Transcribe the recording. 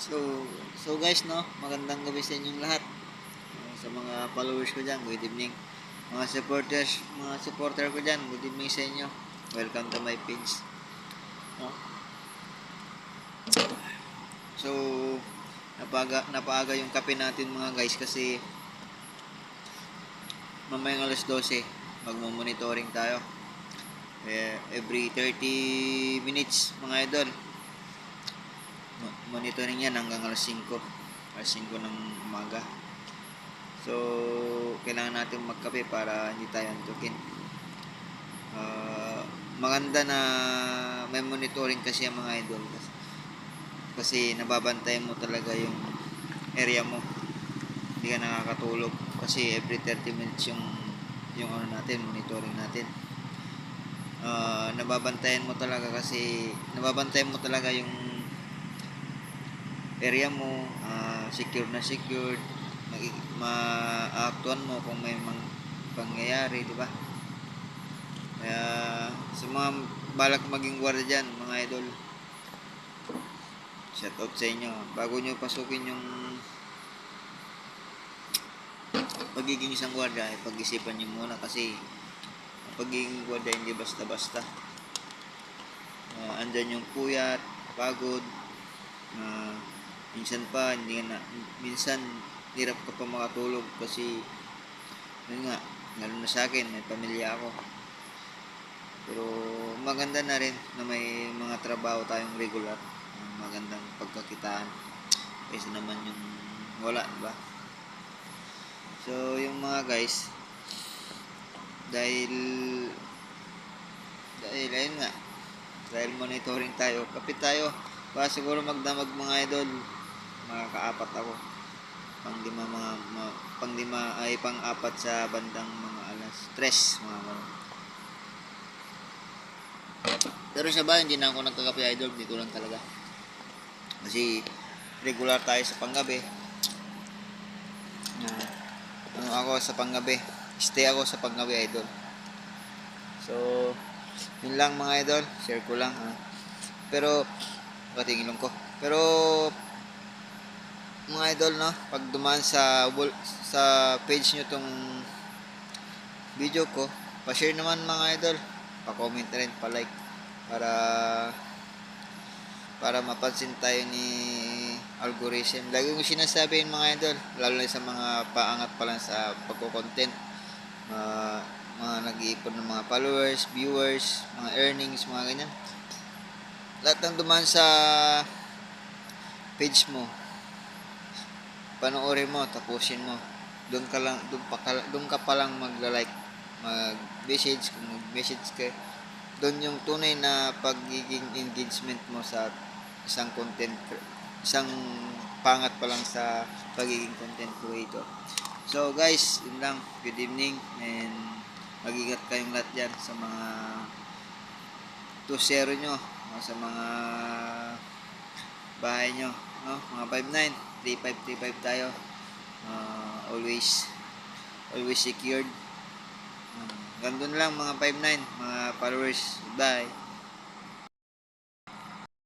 So, so guys, no, magandang gabi sa inyong lahat. Uh, sa mga followers ko dyan, good evening. Mga supporters, mga supporter ko dyan, good evening sa inyo. Welcome to my page. No? So, napaga, napaaga yung kape natin mga guys kasi mamayang alas 12, magmo-monitoring tayo. Eh, every 30 minutes mga idol monitoring yan hanggang alas 5 alas 5 ng umaga. So kailangan natin magkape para hindi tayo antukin. Ah, maganda na may monitoring kasi ang mga idol kasi nababantayan mo talaga yung area mo. Hindi ka nakakatulog kasi every 30 minutes yung yung ano natin monitoring natin. Ah, nababantayan mo talaga kasi nababantayan mo talaga yung area mo ah, secure na secured ma-actuan mo kung may mang pangyayari di ba? Kaya sa mga balak maging gwardiya dyan mga idol shout out sa inyo. Bago nyo pasukin yung pagiging isang gwardiya ay pag-isipan nyo muna kasi pagiging gwardiya hindi basta-basta. Ah, andyan yung puyat pagod na minsan pa hindi na minsan hirap ka pa makatulog kasi yun nga lalo na sa akin may pamilya ako. Pero maganda na rin na may mga trabaho tayong regular ang magandang pagkakitaan kaysa naman yung wala diba so yung mga guys dahil dahil ayun nga dahil monitoring tayo kapit tayo. Para siguro magdamag mga idol mga kaapat ako. Pang lima mga, mga pang lima ay pang apat sa bandang mga alas tres mga ganun. pero sa bahay hindi na ako nagkakape idol. Dito lang talaga. Kasi regular tayo sa panggabi. Na ano ako sa panggabi? Stay ako sa panggabi idol. So yun lang mga idol. Share ko lang ha. pero pating ilong ko. Pero mga idol no? Pag dumaan sa sa page nyo tong video ko pa-share naman mga idol. Pa-comment rin pa-like. Para para mapansin tayo ni algorithm. Lagi ko sinasabi yun mga idol lalo na sa mga paangat pa lang sa pagko-content. Mga, mga nag-iipon ng mga followers, viewers, mga earnings, mga ganyan. Lahat ng dumaan sa page mo panoorin mo, tapusin mo. Doon ka lang, doon pa ka, doon ka pa lang magla-like, mag-message, kung mag-message ka. Doon yung tunay na pagiging engagement mo sa isang content, isang pangat pa lang sa pagiging content creator. So guys, yun lang. Good evening and mag-ingat kayong lahat dyan sa mga 2-0 nyo, sa mga bahay nyo, no? Mga 5-9. 3535 tayo uh, always always secured uh, gandun lang mga 59 mga followers bye